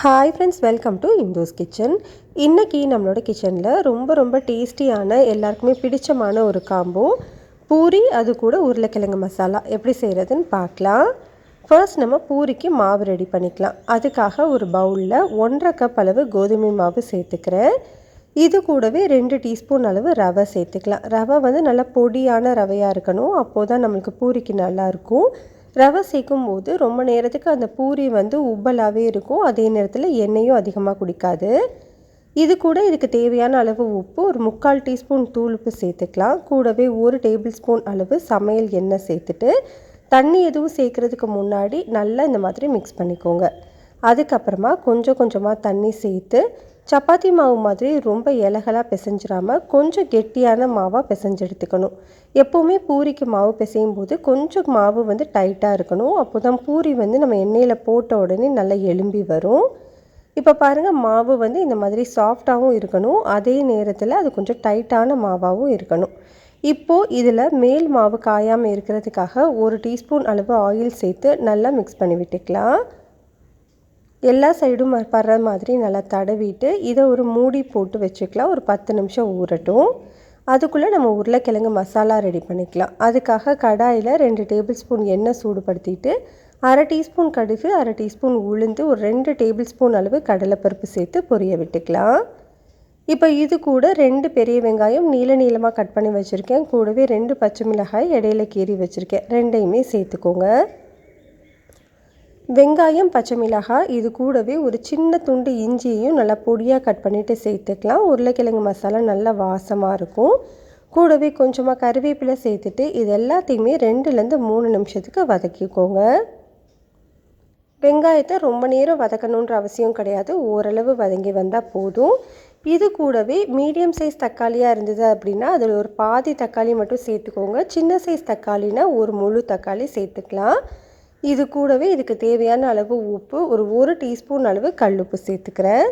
Hi friends welcome to Indhos kitchen இன்றைக்கி நம்மளோட கிச்சனில் ரொம்ப ரொம்ப டேஸ்டியான எல்லாருக்குமே பிடிச்சமான ஒரு காம்போ பூரி அது கூட உருளைக்கிழங்கு மசாலா. எப்படி செய்கிறதுன்னு பார்க்கலாம். ஃபர்ஸ்ட் நம்ம பூரிக்கு மாவு ரெடி பண்ணிக்கலாம். அதுக்காக ஒரு பவுலில் ஒன்றரை கப் அளவு கோதுமை மாவு சேர்த்துக்கிறேன். இது கூடவே ரெண்டு டீஸ்பூன் அளவு ரவை சேர்த்துக்கலாம். ரவை வந்து நல்லா பொடியான ரவையாக இருக்கணும். அப்போது தான் நம்மளுக்கு பூரிக்கு நல்லாயிருக்கும் ரவை சேர்க்கும் போது ரொம்ப நேரத்துக்கு அந்த பூரி வந்து உப்பலாகவே இருக்கும். அதே நேரத்தில் எண்ணெயும் அதிகமாக குடிக்காது. இது கூட இதுக்கு தேவையான அளவு உப்பு ஒரு முக்கால் டீஸ்பூன் தூள் உப்பு சேர்த்துக்கலாம். கூடவே ஒரு டேபிள் ஸ்பூன் அளவு சமையல் எண்ணெய் சேர்த்துட்டு தண்ணி எதுவும் சேர்க்குறதுக்கு முன்னாடி நல்லா இந்த மாதிரி மிக்ஸ் பண்ணிக்கோங்க. அதுக்கப்புறமா கொஞ்சம் கொஞ்சமாக தண்ணி சேர்த்து சப்பாத்தி மாவு மாதிரி ரொம்ப இலகலாக பிசைஞ்சிடாமல் கொஞ்சம் கெட்டியான மாவாக பிசைஞ்சு எடுத்துக்கணும். எப்போவுமே பூரிக்கு மாவு பிசையும் போது கொஞ்சம் மாவு வந்து டைட்டாக இருக்கணும். அப்போ தான் பூரி வந்து நம்ம எண்ணெயில் போட்ட உடனே நல்லா எலும்பி வரும். இப்போ பாருங்கள் மாவு வந்து இந்த மாதிரி சாஃப்டாகவும் இருக்கணும். அதே நேரத்தில் அது கொஞ்சம் டைட்டான மாவாகவும் இருக்கணும். இப்போது இதில் மேல் மாவு காயாமல் இருக்கிறதுக்காக ஒரு டீஸ்பூன் அளவு ஆயில் சேர்த்து நல்லா மிக்ஸ் பண்ணி விட்டுக்கலாம். எல்லா சைடும் படுற மாதிரி நல்லா தடவிட்டு இதை ஒரு மூடி போட்டு வச்சுக்கலாம். ஒரு பத்து நிமிஷம் ஊறட்டும். அதுக்குள்ளே நம்ம உருளைக்கிழங்கு மசாலா ரெடி பண்ணிக்கலாம். அதுக்காக கடாயில் ரெண்டு டேபிள் ஸ்பூன் எண்ணெய் சூடுபடுத்திட்டு அரை டீஸ்பூன் கடுகு அரை டீஸ்பூன் உளுந்து ஒரு ரெண்டு டேபிள் ஸ்பூன் அளவு கடலைப்பருப்பு சேர்த்து பொரிய விட்டுக்கலாம். இப்போ இது கூட ரெண்டு பெரிய வெங்காயம் நீல நீளமாக கட் பண்ணி வச்சுருக்கேன். கூடவே ரெண்டு பச்சை மிளகாய் இடையில கீறி வச்சுருக்கேன். ரெண்டையுமே சேர்த்துக்கோங்க. வெங்காயம் பச்சை மிளகாய் இது கூடவே ஒரு சின்ன துண்டு இஞ்சியையும் நல்லா பொடியாக கட் பண்ணிவிட்டு சேர்த்துக்கலாம். உருளைக்கிழங்கு மசாலா நல்லா வாசமாக இருக்கும். கூடவே கொஞ்சமாக கருவேப்பிலை சேர்த்துட்டு இது எல்லாத்தையுமே ரெண்டுலேருந்து மூணு நிமிஷத்துக்கு வதக்கிக்கோங்க. வெங்காயத்தை ரொம்ப நேரம் வதக்கணுன்ற அவசியம் கிடையாது. ஓரளவு வதங்கி வந்தால் போதும். இது கூடவே மீடியம் சைஸ் தக்காளியாக இருந்தது அப்படின்னா அதில் ஒரு பாதி தக்காளி மட்டும் சேர்த்துக்கோங்க. சின்ன சைஸ் தக்காளினா ஒரு முழு தக்காளி சேர்த்துக்கலாம். இது கூடவே இதுக்கு தேவையான அளவு உப்பு ஒரு ஒரு டீஸ்பூன் அளவு கல் உப்பு சேர்த்துக்கிறேன்.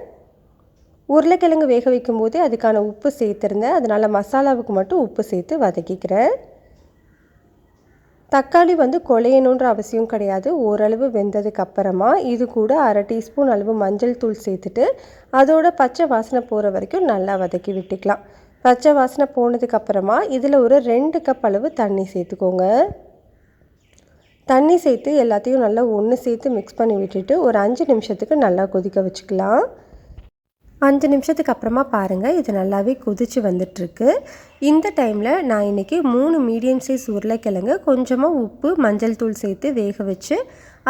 உருளைக்கிழங்கு வேக வைக்கும் போதே அதுக்கான உப்பு சேர்த்துருந்தேன். அதனால் மசாலாவுக்கு மட்டும் உப்பு சேர்த்து வதக்கிக்கிறேன். தக்காளி வந்து குழையணுன்ற அவசியம் கிடையாது. ஓரளவு வெந்ததுக்கு அப்புறமா இது கூட அரை டீஸ்பூன் அளவு மஞ்சள் தூள் சேர்த்துட்டு அதோட பச்சை வாசனை போகிற வரைக்கும் நல்லா வதக்கி விட்டுக்கலாம். பச்சை வாசனை போனதுக்கப்புறமா இதில் ஒரு ரெண்டு கப் அளவு தண்ணி சேர்த்துக்கோங்க. தண்ணி சேர்த்து எல்லாத்தையும் நல்லா ஒன்று சேர்த்து மிக்ஸ் பண்ணி விட்டுட்டு ஒரு அஞ்சு நிமிஷத்துக்கு நல்லா கொதிக்க வச்சுக்கலாம். அஞ்சு நிமிஷத்துக்கு அப்புறமா பாருங்கள் இது நல்லாவே கொதித்து வந்துட்டுருக்கு. இந்த டைமில் நான் இன்றைக்கி மூணு மீடியம் சைஸ் உருளைக்கிழங்கு கொஞ்சமாக உப்பு மஞ்சள் தூள் சேர்த்து வேக வச்சு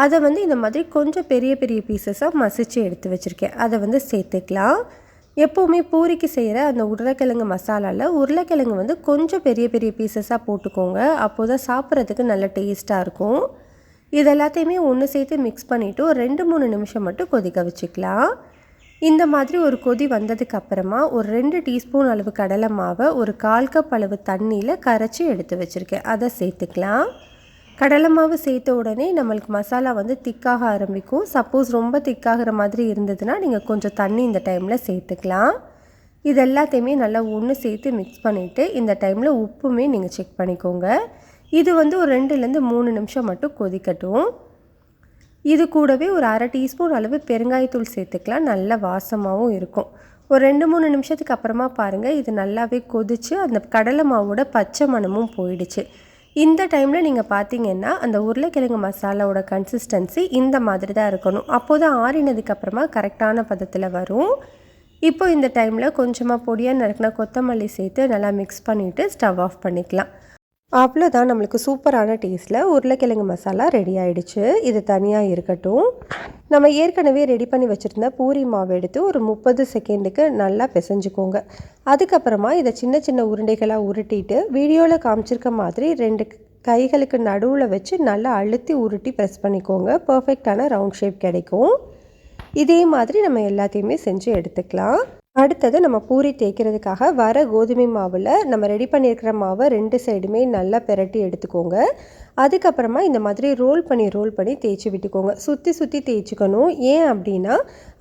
அதை வந்து இந்த மாதிரி கொஞ்சம் பெரிய பெரிய பீசஸாக மசிச்சு எடுத்து வச்சுருக்கேன். அதை வந்து சேர்த்துக்கலாம். எப்போவுமே பூரிக்கு செய்கிற அந்த உருளைக்கிழங்கு மசாலாவில் உருளைக்கிழங்கு வந்து கொஞ்சம் பெரிய பெரிய பீசஸாக போட்டுக்கோங்க. அப்போ தான் சாப்பிட்றதுக்கு நல்ல டேஸ்ட்டாக இருக்கும். இது எல்லாத்தையுமே ஒன்று சேர்த்து மிக்ஸ் பண்ணிவிட்டு ஒரு ரெண்டு மூணு நிமிஷம் மட்டும் கொதிக்க வச்சுக்கலாம். இந்த மாதிரி ஒரு கொதி வந்ததுக்கு அப்புறமா ஒரு ரெண்டு டீஸ்பூன் அளவு கடலை மாவை ஒரு கால் கப் அளவு தண்ணியில் கரைச்சி எடுத்து வச்சுருக்கேன். அதை சேர்த்துக்கலாம். கடலை மாவு சேர்த்த உடனே நம்மளுக்கு மசாலா வந்து திக்காக ஆரம்பிக்கும். சப்போஸ் ரொம்ப திக்காகிற மாதிரி இருந்ததுன்னா நீங்கள் கொஞ்சம் தண்ணி இந்த டைமில் சேர்த்துக்கலாம். இது எல்லாத்தையுமே நல்லா ஒன்று சேர்த்து மிக்ஸ் பண்ணிவிட்டு இந்த டைமில் உப்புமே நீங்கள் செக் பண்ணிக்கோங்க. இது வந்து ஒரு ரெண்டுலேருந்து மூணு நிமிஷம் மட்டும் கொதிக்கட்டும். இது கூடவே ஒரு அரை டீஸ்பூன் அளவு பெருங்காயத்தூள் சேர்த்துக்கலாம். நல்ல வாசமாகவும் இருக்கும். ஒரு ரெண்டு மூணு நிமிஷத்துக்கு அப்புறமா பாருங்கள் இது நல்லாவே கொதித்து அந்த கடலை மாவோட பச்சை மணமும் போயிடுச்சு. இந்த டைமில் நீங்கள் பார்த்தீங்கன்னா அந்த உருளைக்கிழங்கு மசாலாவோட கன்சிஸ்டன்சி இந்த மாதிரி தான் இருக்கணும். அப்போது தான் ஆறினதுக்கப்புறமா கரெக்டான பதத்தில் வரும். இப்போ இந்த டைமில் கொஞ்சமாக பொடியாக நறுக்கின கொத்தமல்லி சேர்த்து நல்லா மிக்ஸ் பண்ணிவிட்டு ஸ்டவ் ஆஃப் பண்ணிக்கலாம். அவ்வளோதான் நம்மளுக்கு சூப்பரான டேஸ்ட்டில் உருளைக்கிழங்கு மசாலா ரெடி ஆகிடுச்சு இது தனியாக இருக்கட்டும். நம்ம ஏற்கனவே ரெடி பண்ணி வச்சுருந்த பூரி மாவு எடுத்து ஒரு முப்பது செகண்டுக்கு நல்லா பிசைஞ்சுக்கோங்க. அதுக்கப்புறமா இதை சின்ன சின்ன உருண்டைகளாக உருட்டிட்டு வீடியோவில் காமிச்சிருக்க மாதிரி ரெண்டு கைகளுக்கு நடுவில் வச்சு நல்லா அழுத்தி உருட்டி ப்ரெஸ் பண்ணிக்கோங்க. பர்ஃபெக்டான ரவுண்ட் ஷேப் கிடைக்கும். இதே மாதிரி நம்ம எல்லாத்தையுமே செஞ்சு எடுத்துக்கலாம். அடுத்தது நம்ம பூரி தேய்க்கிறதுக்காக வர கோதுமை மாவில் நம்ம ரெடி பண்ணியிருக்கிற மாவை ரெண்டு சைடுமே நல்லா பெரட்டி எடுத்துக்கோங்க. அதுக்கப்புறமா இந்த மாதிரி ரோல் பண்ணி ரோல் பண்ணி தேய்ச்சி விட்டுக்கோங்க. சுற்றி சுற்றி தேய்ச்சிக்கணும். ஏன் அப்படின்னா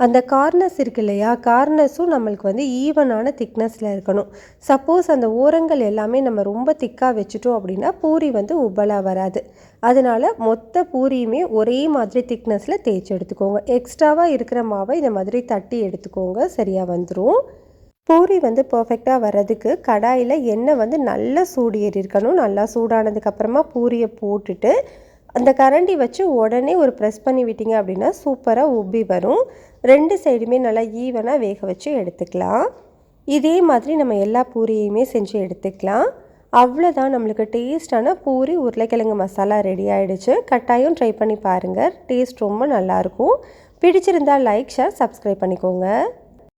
அந்த கார்னர்ஸ் இருக்கு இல்லையா? கார்னர்ஸும் நம்மளுக்கு வந்து ஈவனான திக்னஸில் இருக்கணும். சப்போஸ் அந்த ஓரங்கள் எல்லாமே நம்ம ரொம்ப திக்காக வச்சுட்டோம் அப்படின்னா பூரி வந்து உப்பலாக வராது. அதனால் மொத்த பூரியுமே ஒரே மாதிரி திக்னஸில் தேய்ச்சி எடுத்துக்கோங்க. எக்ஸ்ட்ராவாக இருக்கிற மாவை இந்த மாதிரி தட்டி எடுத்துக்கோங்க. சரியாக வந்துடும் பூரி வந்து பர்ஃபெக்டாக வர்றதுக்கு கடாயில் எண்ணெய் வந்து நல்லா சூடு ஏறியிருக்கணும் நல்லா சூடானதுக்கப்புறமா பூரியை போட்டுட்டு அந்த கரண்டி வச்சு உடனே ஒரு ப்ரெஸ் பண்ணி விட்டீங்க அப்படின்னா சூப்பராக உப்பி வரும். ரெண்டு சைடுமே நல்லா ஈவனாக வேக வச்சு எடுத்துக்கலாம். இதே மாதிரி நம்ம எல்லா பூரியையுமே செஞ்சு எடுத்துக்கலாம். அவ்வளோதான் நம்மளுக்கு டேஸ்டான பூரி உருளைக்கிழங்கு மசாலா ரெடி ஆகிடுச்சு கட்டாயம் ட்ரை பண்ணி பாருங்கள் டேஸ்ட் ரொம்ப நல்லாயிருக்கும் பிடிச்சிருந்தால் லைக் ஷேர் சப்ஸ்கிரைப் பண்ணிக்கோங்க.